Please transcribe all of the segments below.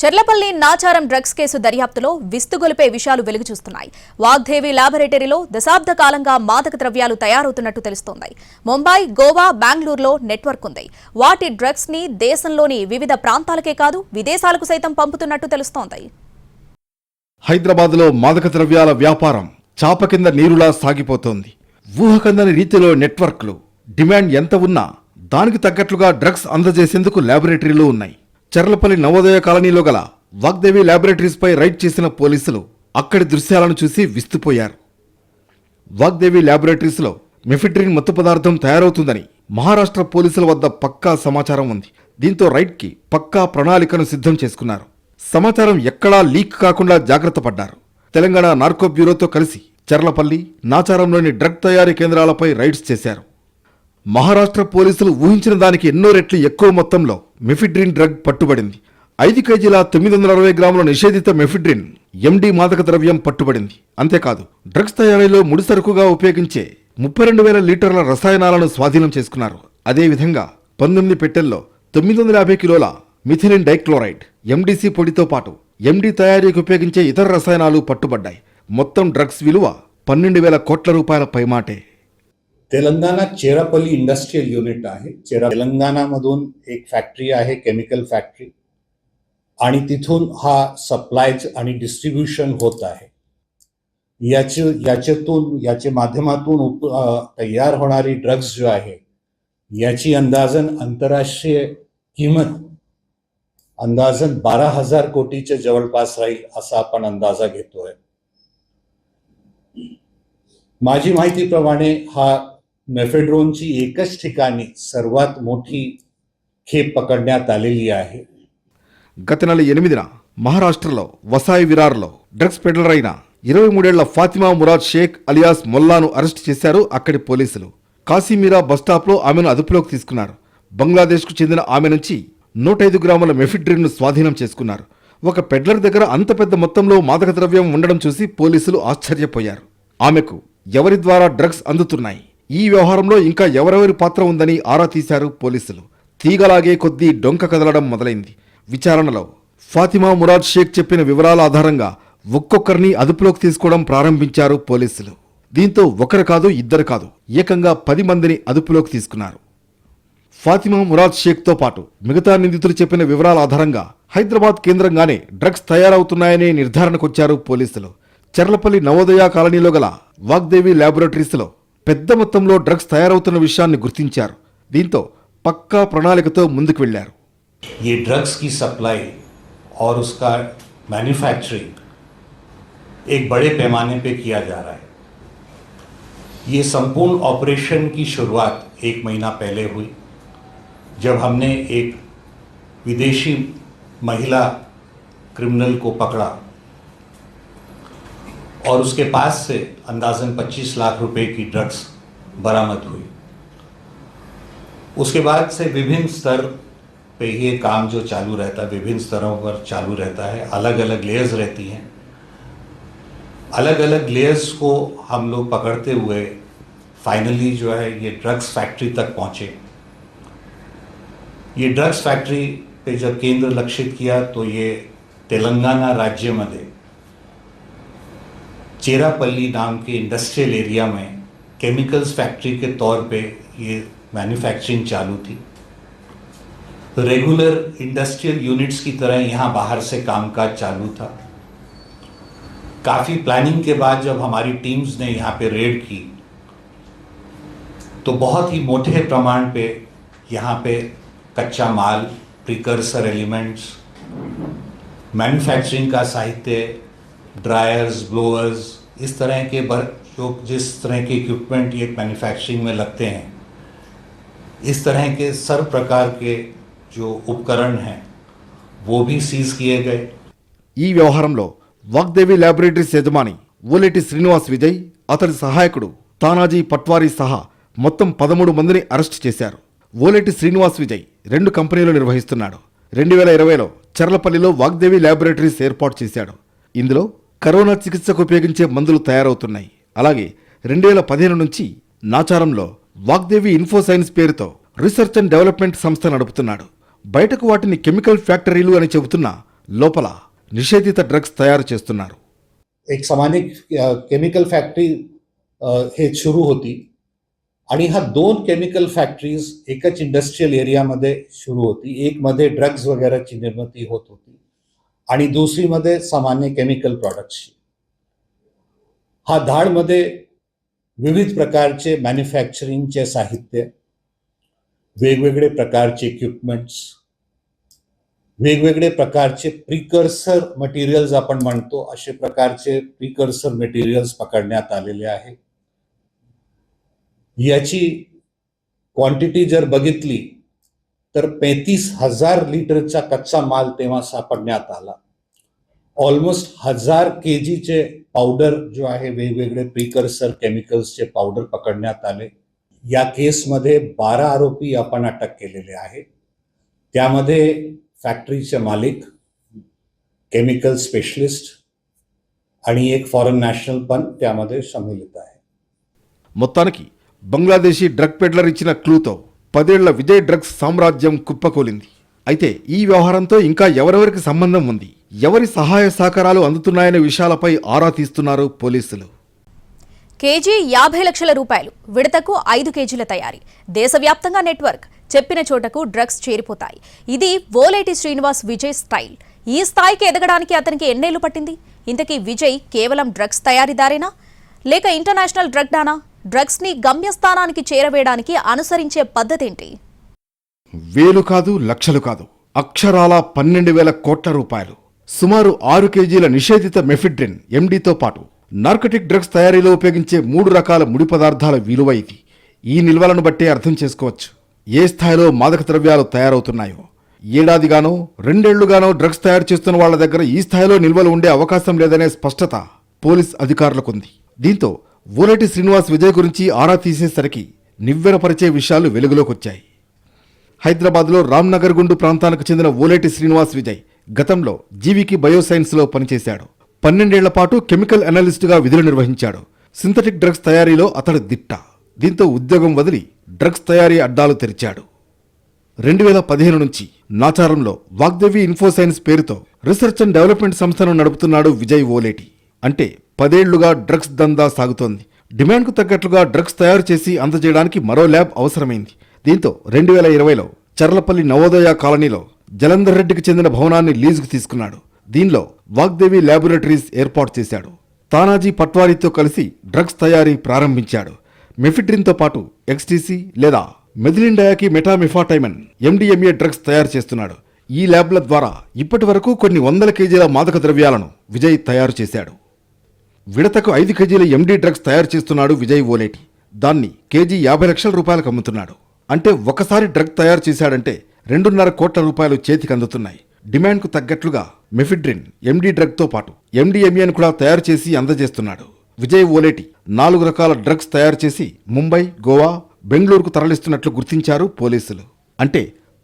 Cherlapally Nacharam drugs case దర్యాప్తులో విస్తుగొలిపే విషయాలు వెలుగు చూస్తున్నాయి వాగ్దేవి ల్యాబొరేటరీలో దశాబ్ద కాలంగా మాదక ద్రవ్యాలు తయారవుతున్నట్టు తెలుస్తోంది. ముంబై గోవా బెంగళూరులో నెట్వర్క్ ఉంది. వాటి డ్రగ్స్ని దేశంలోని వివిధ ప్రాంతాలకే కాదు విదేశాలకు సైతం పంపుతున్నట్టు తెలుస్తోంది. హైదరాబాద్లో మాదక ద్రవ్యాల వ్యాపారం చాప కింద నీరులా సాగిపోతోంది. ఊహకందని రీతిలో నెట్వర్క్లు డిమాండ్ ఎంత ఉన్నా దానికి తగ్గట్లుగా డ్రగ్స్ అందజేసేందుకు ల్యాబొరేటరీలు ఉన్నాయి. చర్లపల్లి నవోదయ కాలనీలో గల వాగ్దేవి ల్యాబొరేటరీస్పై రైడ్ చేసిన పోలీసులు అక్కడి దృశ్యాలను చూసి విస్తుపోయారు. వాగ్దేవి ల్యాబొరేటరీస్లో మెఫిడ్రిన్ మత్తు పదార్థం తయారవుతుందని మహారాష్ట్ర పోలీసుల వద్ద పక్కా సమాచారం ఉంది. దీంతో రైడ్కి పక్కా ప్రణాళికను సిద్ధం చేసుకున్నారు. సమాచారం ఎక్కడా లీక్ కాకుండా జాగ్రత్త పడ్డారు. తెలంగాణ నార్కో బ్యూరోతో కలిసి చర్లపల్లి నాచారంలోని డ్రగ్ తయారీ కేంద్రాలపై రైడ్స్ చేశారు. మహారాష్ట్ర పోలీసులు ఊహించిన దానికి ఎన్నో రెట్లు ఎక్కువ మొత్తంలో మెఫిడ్రిన్ డ్రగ్ పట్టుబడింది. ఐదు కేజీల తొమ్మిది వందల అరవై గ్రాముల నిషేధిత మెఫిడ్రిన్ ఎండి మాదక ద్రవ్యం పట్టుబడింది. అంతేకాదు డ్రగ్స్ తయారీలో ముడి సరుకుగా ఉపయోగించే ముప్పై రెండు వేల లీటర్ల రసాయనాలను స్వాధీనం చేసుకున్నారు. అదేవిధంగా పంతొమ్మిది పెట్టెల్లో తొమ్మిది వందల యాభై కిలోల మిథిలిన్ డైక్లోరైడ్ ఎండిసి పొడితో పాటు ఎండి తయారీకి ఉపయోగించే ఇతర రసాయనాలు పట్టుబడ్డాయి. మొత్తం డ్రగ్స్ విలువ పన్నెండు వేల కోట్ల రూపాయల పైమాటే. तेलंगणा चेरापल्ली इंडस्ट्रीयल युनिट आहे. चेरा तेलंगणामधून एक फॅक्टरी आहे केमिकल फॅक्टरी. आणि तिथून हा सप्लायच आणि डिस्ट्रीब्युशन होत आहे. याचे याच्यातून याच्या माध्यमातून उप तयार होणारी ड्रग्ज जो आहे याची अंदाजन आंतरराष्ट्रीय किंमत अंदाजन बारा हजार कोटीच्या जवळपास राहील असा आपण अंदाजा घेतोय. माझी माहितीप्रमाणे हा मेफेड्रोनची एकच ठिकाणी सर्वात मोठी खेप पकडण्यात आलेली आहे గత నెల ఎనిమిదిన మహారాష్ట్రలో వసాయి విరార్లో డ్రగ్స్ పెడలర్ అయిన ఇరవై మూడేళ్ల ఫాతిమా మురాద్ షేక్ అలియాస్ మొల్లాను అరెస్ట్ చేశారు అక్కడి పోలీసులు కాశీమీరా బస్టాప్లో ఆమెను అదుపులోకి తీసుకున్నారు బంగ్లాదేశ్కు చెందిన ఆమె నుంచి నూట ఐదు గ్రాముల మెఫిడ్రిన్ను స్వాధీనం చేసుకున్నారు ఒక పెడ్లర్ దగ్గర అంత పెద్ద మొత్తంలో మాదక ద్రవ్యం ఉండడం చూసి పోలీసులు ఆశ్చర్యపోయారు ఆమెకు ఎవరి ద్వారా డ్రగ్స్ అందుతున్నాయి ఈ వ్యవహారంలో ఇంకా ఎవరెవరి పాత్ర ఉందని ఆరా తీశారు పోలీసులు. తీగలాగే కొద్దీ డొంక కదలడం మొదలైంది. విచారణలో ఫాతిమా మురాద్ షేక్ చెప్పిన వివరాల ఆధారంగా ఒక్కొక్కరిని అదుపులోకి తీసుకోవడం ప్రారంభించారు పోలీసులు. దీంతో ఒకరు కాదు ఇద్దరు కాదు ఏకంగా పది మందిని అదుపులోకి తీసుకున్నారు. ఫాతిమా మురాద్ షేక్తో పాటు మిగతా నిందితులు చెప్పిన వివరాల ఆధారంగా హైదరాబాద్ కేంద్రంగానే డ్రగ్స్ తయారవుతున్నాయనే నిర్ధారణకొచ్చారు పోలీసులు. చర్లపల్లి నవోదయ కాలనీలో గల వాగ్దేవి ల్యాబొరేటరీస్లో పెద్ద మొత్తంలో డ్రగ్స్ తయారవుతున్న విషయాన్ని గుర్తించారు దీంతో పక్కా ప్రణాళికతో ముందుకు వెళ్లారు ये ड्रग्स की सप्लाई और उसका मैन्युफैक्चरिंग एक बड़े पैमाने पे किया जा रहा है ये संपूर्ण ऑपरेशन की शुरुआत एक महीना पहले हुई जब हमने एक विदेशी महिला क्रिमिनल को पकड़ा और उसके पास से अंदाजन 25 लाख रुपए की ड्रग्स बरामद हुई। उसके बाद से विभिन्न स्तर पे ये काम जो चालू रहता है विभिन्न स्तरों पर चालू रहता है। अलग अलग लेयर्स रहती हैं। अलग अलग लेयर्स को हम लोग पकड़ते हुए फाइनली जो है ये ड्रग्स फैक्ट्री तक पहुँचे। ये ड्रग्स फैक्ट्री पे जब केंद्र लक्षित किया तो ये तेलंगाना राज्य मध्ये चेरापल्ली नाम के इंडस्ट्रियल एरिया में केमिकल्स फैक्ट्री के तौर पे ये मैन्युफैक्चरिंग चालू थी। तो रेगुलर इंडस्ट्रियल यूनिट्स की तरह यहाँ बाहर से कामकाज चालू था। काफ़ी प्लानिंग के बाद जब हमारी टीम्स ने यहाँ पे रेड की तो बहुत ही मोटे प्रमाण पे यहाँ पे कच्चा माल प्रिकर्सर एलिमेंट्स मैन्युफैक्चरिंग का साहित्य ड्रायर्स ब्लोअर्स इस तरह के बर जो जिस तरह के इक्विपमेंट ये मैन्युफैक्चरिंग में लगते हैं इस तरह के सर्व प्रकार के जो उपकरण हैं वो भी सीज किए गए ఈ వ్యవహారంలో వాగ్దేవి ల్యాబొరేటరీస్ యజమాని ఓలేటి శ్రీనివాస్ విజయ్ అతడి సహాయకుడు తానాజీ పట్వారీ సహా మొత్తం పదమూడు మందిని అరెస్ట్ చేశారు ఓలేటి శ్రీనివాస్ విజయ్ రెండు కంపెనీలు నిర్వహిస్తున్నాడు రెండు వేల ఇరవైలో చర్లపల్లిలో వాగ్దేవి ల్యాబొరేటరీస్ ఏర్పాటు చేశాడు ఇందులో కరోనా చికిత్సకు ఉపయోగించే మందులు తయారవుతున్నాయి అలాగే రెండు వేల పదిహేను నుంచి నాచారంలో వాగ్దేవి ఇన్ఫోసైన్స్ పేరుతో రీసెర్చ్ అండ్ డెవలప్మెంట్ సంస్థ నడుపుతున్నాడు బయటకు వాటిని కెమికల్ ఫ్యాక్టరీలు అని చెబుతున్నా లోపల నిషేధిత డ్రగ్స్ తయారు చేస్తున్నారు एक सामान्य केमिकल फॅक्टरी अ, हे सुरू होती आणि हा दोन केमिकल फॅक्टरीज एकच इंडस्ट्रीयल एरियामध्ये सुरू होती एक मध्ये ड्रग्ज वगैरेची निर्मिती होत होती आणि दुसरीमध्ये सामान्य केमिकल प्रॉडक्टशी हा धाडमध्ये विविध प्रकारचे मॅन्युफॅक्चरिंगचे साहित्य वेगवेगळे प्रकारचे इक्विपमेंट्स वेगवेगळे प्रकारचे प्रिकर्सर मटेरियल्स आपण म्हणतो असे प्रकारचे प्रिकर्सर मटेरियल्स पकडण्यात आलेले आहे. याची क्वांटिटी जर बघितली तर पैतीस हजार लिटरचा कच्चा माल तेव्हा सापडण्यात आला ऑलमोस्ट हजार के जीचे पावडर जो आहे वेगवेगळे प्रिकर्सर केमिकल्सचे पावडर पकडण्यात आले या केसमध्ये बारा आरोपी आपण अटक केलेले आहे त्यामध्ये फॅक्टरीचे मालिक केमिकल स्पेशलिस्ट आणि एक फॉरेन नॅशनल पण त्यामध्ये सम्मिलित आहे మొత్తానికి బంగ్లాదేశీ డ్రగ్ పెడ్లర్ ఇచ్చిన క్లూతో పదేళ్ళ విజయ్ డ్రగ్స్ సామ్రాజ్యం కుప్పకూలింది. అయితే ఈ వ్యవహారంతో ఇంకా ఎవరెవరికి సంబంధం ఉంది? ఎవరి సహాయ సహకారాలు అందుతున్నాయనే విషయాలపై ఆరా తీస్తున్నారు పోలీసులు. కేజీ యాభై లక్షల రూపాయలు విడతకు ఐదు కేజీల తయారీ దేశవ్యాప్తంగా నెట్వర్క్ చెప్పిన చోటకు డ్రగ్స్ చేరిపోతాయి. ఇది ఓలేటి శ్రీనివాస్ విజయ్ స్టైల్. ఈ స్థాయికి ఎదగడానికి అతనికి ఎన్నేళ్ళు పట్టింది? ఇంతకీ విజయ్ కేవలం డ్రగ్స్ తయారీదారేనా? లేక ఇంటర్నేషనల్ డ్రగ్ డానా డ్రగ్స్ని గమ్యస్థానానికి చేరవేయడానికి అనుసరించే పద్ధతేంటి? వేలు కాదు లక్షలు కాదు. అక్షరాల పన్నెండు వేల కోట్ల రూపాయలు. సుమారు ఆరు కేజీల నిషేధిత మెఫిడ్రిన్ ఎండీతో పాటు నార్కటిక్ డ్రగ్స్ తయారీలో ఉపయోగించే మూడు రకాల ముడి పదార్థాల విలువ ఇది. ఈ నిల్వలను బట్టే అర్థం చేసుకోవచ్చు. ఏ స్థాయిలో మాదక ద్రవ్యాలు తయారవుతున్నాయో. ఏడాదిగానో రెండేళ్ళుగానో డ్రగ్స్ తయారు చేస్తున్న వాళ్ళ దగ్గర ఈ స్థాయిలో నిల్వలు ఉండే అవకాశం లేదనే స్పష్టత పోలీస్ అధికారులకుంది దీంతో ఊరటి శ్రీనివాస్ విజయ్ గురించి ఆరా తీసేసరికి నివ్వెరపరిచే విషయాలు వెలుగులోకొచ్చాయి. హైదరాబాద్లో రామ్నగర్ గుండు ప్రాంతానికి చెందిన ఓలేటి శ్రీనివాస్ విజయ్ గతంలో జీవికి బయోసైన్స్లో పనిచేశాడు. పన్నెండేళ్ళ పాటు కెమికల్ అనలిస్టుగా విధులు నిర్వహించాడు. సింథటిక్ డ్రగ్స్ తయారీలో అతడు దిట్ట. దీంతో ఉద్యోగం వదిలి డ్రగ్స్ తయారీ అడ్డాలు తెరిచాడు. రెండు వేల పదిహేను నుంచి నాచారంలో వాగ్దేవి ఇన్ఫోసైన్స్ పేరుతో రీసెర్చ్ అండ్ డెవలప్మెంట్ సంస్థను నడుపుతున్నాడు విజయ్ ఓలేటి. అంటే పదేళ్ళుగా డ్రగ్స్ దందా సాగుతోంది. డిమాండ్కు తగ్గట్లుగా డ్రగ్స్ తయారు చేసి అందజేయడానికి మరో ల్యాబ్ అవసరమైంది. దీంతో రెండు వేల ఇరవైలో చర్లపల్లి నవోదయ కాలనీలో జలంధర్ రెడ్డికి చెందిన భవనాన్ని లీజుకు తీసుకున్నాడు. దీనిలో వాగ్దేవి ల్యాబొరేటరీస్ ఏర్పాటు చేశాడు. తానాజీ పట్వారీతో కలిసి డ్రగ్స్ తయారీ ప్రారంభించాడు. మెఫిడ్రిన్తో పాటు ఎక్స్టీసీ లేదా మెథిలిన్ డయాకి మెటామిఫాటైమన్ ఎండిఎంఏ డ్రగ్స్ తయారు చేస్తున్నాడు. ఈ ల్యాబ్ల ద్వారా ఇప్పటి వరకు కొన్ని వందల కేజీల మాదక ద్రవ్యాలను విజయ్ తయారు చేశాడు. విడతకు ఐదు కేజీల ఎండీ డ్రగ్స్ తయారు చేస్తున్నాడు విజయ్ ఓలేటి. దాన్ని కేజీ యాభై లక్షల రూపాయలకు అమ్ముతున్నాడు. అంటే ఒకసారి డ్రగ్ తయారు చేశాడంటే రెండున్నర కోట్ల రూపాయలు చేతికి అందుతున్నాయి. డిమాండ్కు తగ్గట్లుగా మెఫిడ్రిన్ ఎండీ డ్రగ్తో పాటు ఎండిఎంఏను కూడా తయారు చేసి అందజేస్తున్నాడు విజయ్ ఓలేటి. నాలుగు రకాల డ్రగ్స్ తయారు చేసి ముంబై గోవా బెంగళూరుకు తరలిస్తున్నట్లు గుర్తించారు పోలీసులు. అంటే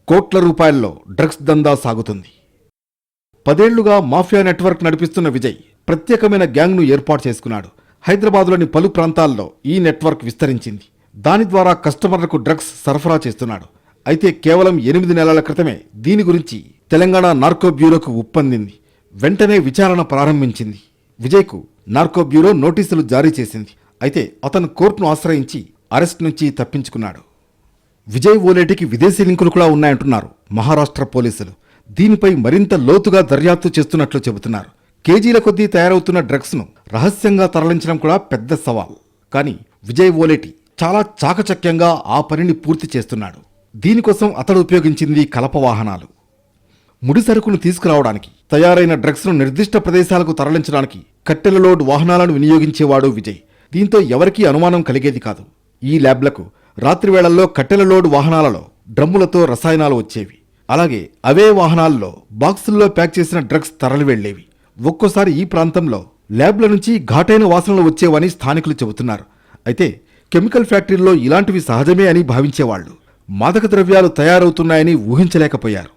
కోట్ల రూపాయల్లో డ్రగ్స్ దందా సాగుతుంది. పదేళ్ళుగా మాఫియా నెట్వర్క్ నడిపిస్తున్న విజయ్ ప్రత్యేకమైన గ్యాంగ్ను ఏర్పాటు చేసుకున్నాడు. హైదరాబాద్లోని పలు ప్రాంతాల్లో ఈ నెట్వర్క్ విస్తరించింది. దాని ద్వారా కస్టమర్లకు డ్రగ్స్ సరఫరా చేస్తున్నాడు. అయితే కేవలం ఎనిమిది నెలల క్రితమే దీని గురించి తెలంగాణ నార్కో బ్యూరోకు ఉప్పందింది వెంటనే విచారణ ప్రారంభించింది. విజయ్కు నార్కో బ్యూరో నోటీసులు జారీ చేసింది. అయితే అతను కోర్టును ఆశ్రయించి అరెస్ట్ నుంచి తప్పించుకున్నాడు. విజయ్ ఓలేటికి విదేశీ లింకులు కూడా ఉన్నాయంటున్నారు మహారాష్ట్ర పోలీసులు. దీనిపై మరింత లోతుగా దర్యాప్తు చేస్తున్నట్లు చెబుతున్నారు. కేజీల కొద్దీ తయారవుతున్న డ్రగ్స్ను రహస్యంగా తరలించడం కూడా పెద్ద సవాల్. కానీ విజయ్ ఓలేటి చాలా చాకచక్యంగా ఆ పనిని పూర్తి చేస్తున్నాడు. దీనికోసం అతడు ఉపయోగించింది కలప వాహనాలు. ముడి సరుకును తీసుకురావడానికి తయారైన డ్రగ్స్ను నిర్దిష్ట ప్రదేశాలకు తరలించడానికి కట్టెల లోడ్ వాహనాలను వినియోగించేవాడు విజయ్. దీంతో ఎవరికీ అనుమానం కలిగేది కాదు. ఈ ల్యాబ్లకు రాత్రి వేళల్లో కట్టెల లోడ్ వాహనాలలో డ్రమ్ములతో రసాయనాలు వచ్చేవి. అలాగే అవే వాహనాల్లో బాక్సుల్లో ప్యాక్ చేసిన డ్రగ్స్ తరలి వెళ్ళేవి ఒక్కోసారి ఈ ప్రాంతంలో ల్యాబ్ల నుంచి ఘాటైన వాసనలు వచ్చేవని స్థానికులు చెబుతున్నారు. అయితే కెమికల్ ఫ్యాక్టరీల్లో ఇలాంటివి సహజమే అని భావించేవాళ్ళు మాదక ద్రవ్యాలు తయారవుతున్నాయని ఊహించలేకపోయారు.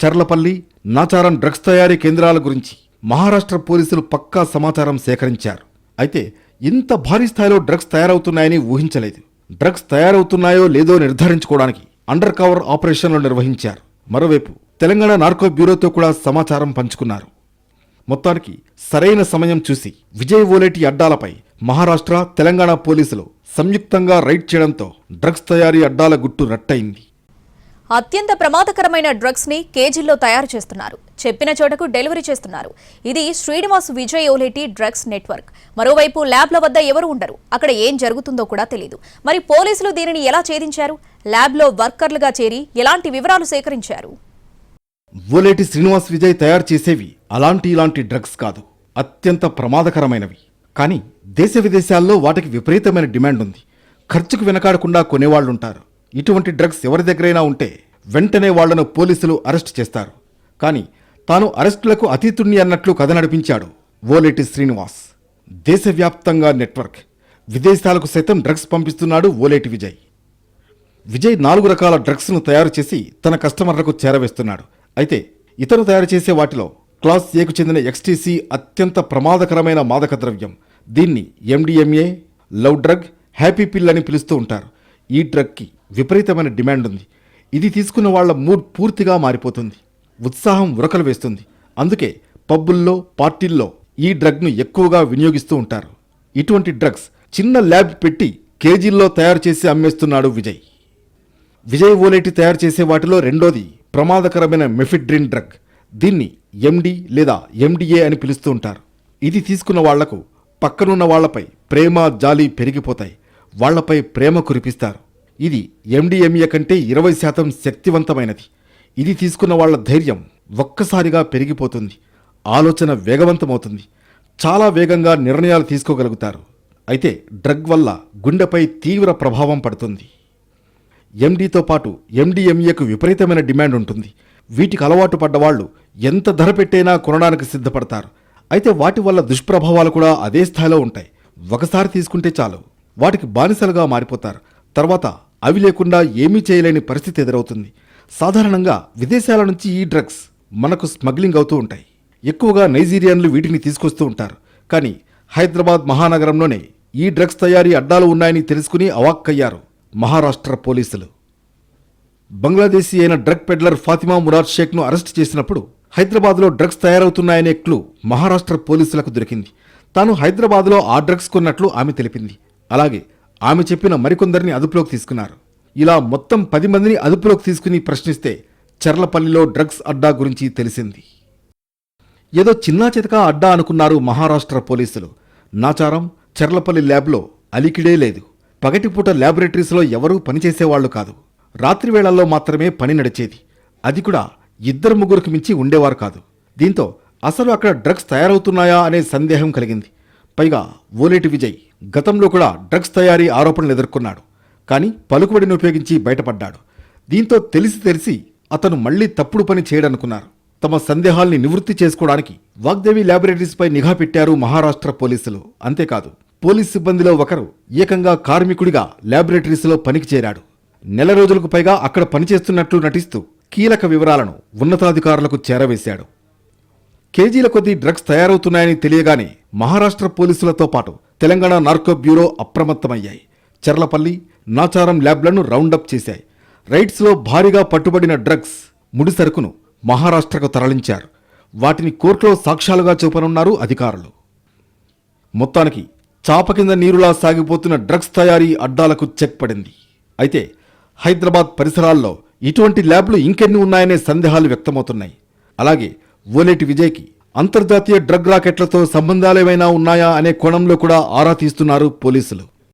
చర్లపల్లి నాచారం డ్రగ్స్ తయారీ కేంద్రాల గురించి మహారాష్ట్ర పోలీసులు పక్కా సమాచారం సేకరించారు. అయితే ఇంత భారీ స్థాయిలో డ్రగ్స్ తయారవుతున్నాయని ఊహించలేదు. డ్రగ్స్ తయారవుతున్నాయో లేదో నిర్ధారించుకోవడానికి అండర్ కవర్ ఆపరేషన్లు నిర్వహించారు. మరోవైపు తెలంగాణ నార్కో బ్యూరోతో కూడా సమాచారం పంచుకున్నారు. మొత్తానికి సరైన సమయం చూసి విజయ్ ఓలేటి అడ్డాలపై మహారాష్ట్ర తెలంగాణ పోలీసులు సంయుక్తంగా రైడ్ చేయడంతో డ్రగ్స్ తయారీ అడ్డాల గుట్టు రట్టయింది. అత్యంత ప్రమాదకరమైన డ్రగ్స్ని కేజీల్లో తయారు చేస్తున్నారు. చెప్పిన చోటకు డెలివరీ చేస్తున్నారు. ఇది శ్రీనివాస్ విజయ్ ఓలేటి డ్రగ్స్ నెట్వర్క్. మరోవైపు ల్యాబ్ల వద్ద ఎవరు ఉండరు. అక్కడ ఏం జరుగుతుందో కూడా తెలియదు మరి పోలీసులు దీనిని ఎలా ఛేదించారు? ల్యాబ్లో వర్కర్లుగా చేరి ఎలాంటి వివరాలు సేకరించారు? ఓలేటి శ్రీనివాస్ విజయ్ తయారు చేసేవి అలాంటి ఇలాంటి డ్రగ్స్ కాదు. అత్యంత ప్రమాదకరమైనవి. కానీ దేశ విదేశాల్లో వాటికి విపరీతమైన డిమాండ్ ఉంది. ఖర్చుకు వెనకాడకుండా కొనేవాళ్ళుంటారు ఇటువంటి డ్రగ్స్ ఎవరి దగ్గరైనా ఉంటే వెంటనే వాళ్ళను పోలీసులు అరెస్ట్ చేస్తారు. కానీ తాను అరెస్టులకు అతీతుణ్ణి అన్నట్లు కథ నడిపించాడు ఓలేటి శ్రీనివాస్. దేశవ్యాప్తంగా నెట్వర్క్. విదేశాలకు సైతం డ్రగ్స్ పంపిస్తున్నాడు ఓలేటి విజయ్. విజయ్ నాలుగు రకాల డ్రగ్స్ను తయారు చేసి తన కస్టమర్లకు చేరవేస్తున్నాడు. అయితే ఇతరు తయారు చేసే వాటిలో క్లాస్ ఏకు చెందిన ఎక్స్టీసీ అత్యంత ప్రమాదకరమైన మాదక ద్రవ్యం. దీన్ని ఎండిఎంఏ లవ్ డ్రగ్ హ్యాపీ పిల్ అని పిలుస్తూ ఉంటారు. ఈ డ్రగ్కి విపరీతమైన డిమాండ్ ఉంది. ఇది తీసుకున్న వాళ్ళ మూడ్ పూర్తిగా మారిపోతుంది. ఉత్సాహం ఉరకలు వేస్తుంది. అందుకే పబ్బుల్లో పార్టీల్లో ఈ డ్రగ్ను ఎక్కువగా వినియోగిస్తూ ఉంటారు. ఇటువంటి డ్రగ్స్ చిన్న ల్యాబ్ పెట్టి కేజీల్లో తయారు చేసి అమ్మేస్తున్నాడు విజయ్. విజయ్ ఓలేటి తయారు చేసే వాటిలో రెండోది ప్రమాదకరమైన మెఫిడ్రిన్ డ్రగ్. దీన్ని ఎండి లేదా ఎండిఏ అని పిలుస్తూ ఉంటారు. ఇది తీసుకున్న వాళ్ళకు పక్కనున్న వాళ్ళపై ప్రేమ జాలి పెరిగిపోతాయి. వాళ్ళపై ప్రేమ కురిపిస్తారు. ఇది ఎండిఎంఏ కంటే ఇరవై శాతం శక్తివంతమైనది. ఇది తీసుకున్న వాళ్ళ ధైర్యం ఒక్కసారిగా పెరిగిపోతుంది. ఆలోచన వేగవంతమవుతుంది. చాలా వేగంగా నిర్ణయాలు తీసుకోగలుగుతారు. అయితే డ్రగ్ వల్ల గుండెపై తీవ్ర ప్రభావం పడుతుంది. ఎండీతో పాటు ఎండిఎంఏకు విపరీతమైన డిమాండ్ ఉంటుంది. వీటికి అలవాటు పడ్డవాళ్ళు ఎంత ధర పెట్టైనా కొనడానికి సిద్ధపడతారు. అయితే వాటి వల్ల దుష్ప్రభావాలు కూడా అదే స్థాయిలో ఉంటాయి. ఒకసారి తీసుకుంటే చాలు. వాటికి బానిసలుగా మారిపోతారు. తర్వాత అవి లేకుండా ఏమీ చేయలేని పరిస్థితి ఎదురవుతుంది. సాధారణంగా విదేశాల నుంచి ఈ డ్రగ్స్ మనకు స్మగ్లింగ్ అవుతూ ఉంటాయి. ఎక్కువగా నైజీరియన్లు వీటిని తీసుకొస్తూ ఉంటారు. కానీ హైదరాబాద్ మహానగరంలోనే ఈ డ్రగ్స్ తయారీ అడ్డాలు ఉన్నాయని తెలుసుకుని అవాక్కయ్యారు. మహారాష్ట్ర పోలీసులు. బంగ్లాదేశీ అయిన డ్రగ్ పెడ్లర్ ఫాతిమా మురాద్ షేక్ను అరెస్ట్ చేసినప్పుడు హైదరాబాద్లో డ్రగ్స్ తయారవుతున్నాయనే క్లూ మహారాష్ట్ర పోలీసులకు దొరికింది. తాను హైదరాబాద్లో ఆ డ్రగ్స్ కొన్నట్లు ఆమె తెలిపింది. అలాగే ఆమె చెప్పిన మరికొందరిని అదుపులోకి తీసుకున్నారు. ఇలా మొత్తం పది మందిని అదుపులోకి తీసుకుని ప్రశ్నిస్తే చర్లపల్లిలో డ్రగ్స్ అడ్డా గురించి తెలిసింది. ఏదో చిన్నా చితకా అడ్డా అనుకున్నారు మహారాష్ట్ర పోలీసులు. నాచారం చర్లపల్లి ల్యాబ్లో అలికిడే లేదు. పగటిపూట ల్యాబొరేటరీస్లో ఎవరూ పనిచేసేవాళ్ళు కాదు. రాత్రి వేళల్లో మాత్రమే పని నడిచేది. అది కూడా ఇద్దరు ముగ్గురికి మించి ఉండేవారు కాదు. దీంతో అసలు అక్కడ డ్రగ్స్ తయారవుతున్నాయా అనే సందేహం కలిగింది. పైగా ఓలేటి విజయ్ గతంలో కూడా డ్రగ్స్ తయారీ ఆరోపణలు ఎదుర్కొన్నాడు. కానీ పలుకుబడిని ఉపయోగించి బయటపడ్డాడు. దీంతో తెలిసి తెలిసి అతను మళ్ళీ తప్పుడు పని చేయడనుకున్నారు. తమ సందేహాల్ని నివృత్తి చేసుకోవడానికి వాగ్దేవి ల్యాబొరేటరీస్పై నిఘా పెట్టారు మహారాష్ట్ర పోలీసులు. అంతేకాదు పోలీస్ సిబ్బందిలో ఒకరు ఏకంగా కార్మికుడిగా ల్యాబొరేటరీస్లో పనికి చేరాడు. నెల రోజులకు పైగా అక్కడ పనిచేస్తున్నట్లు నటిస్తూ కీలక వివరాలను ఉన్నతాధికారులకు చేరవేశాడు. కేజీల కొద్దీ డ్రగ్స్ తయారవుతున్నాయని తెలియగానే మహారాష్ట్ర పోలీసులతో పాటు తెలంగాణ నార్కో బ్యూరో అప్రమత్తమయ్యాయి. చెర్లపల్లి నాచారం ల్యాబ్లను రౌండప్ చేశాయి. రైట్స్లో భారీగా పట్టుబడిన డ్రగ్స్ ముడి సరుకును మహారాష్ట్రకు తరలించారు. వాటిని కోర్టులో సాక్ష్యాలుగా చూపనున్నారు అధికారులు. మొత్తానికి చాప కింద నీరులా సాగిపోతున్న డ్రగ్స్ తయారీ అడ్డాలకు చెక్ పడింది. అయితే హైదరాబాద్ పరిసరాల్లో ఇటువంటి ల్యాబ్లు ఇంకెన్ని ఉన్నాయనే సందేహాలు వ్యక్తమవుతున్నాయి. అలాగే ఓలేటి విజయ్కి అంతర్జాతీయ డ్రగ్ రాకెట్లతో సంబంధాలేమైనా ఉన్నాయా అనే కోణంలో కూడా ఆరా తీస్తున్నారు పోలీసులు.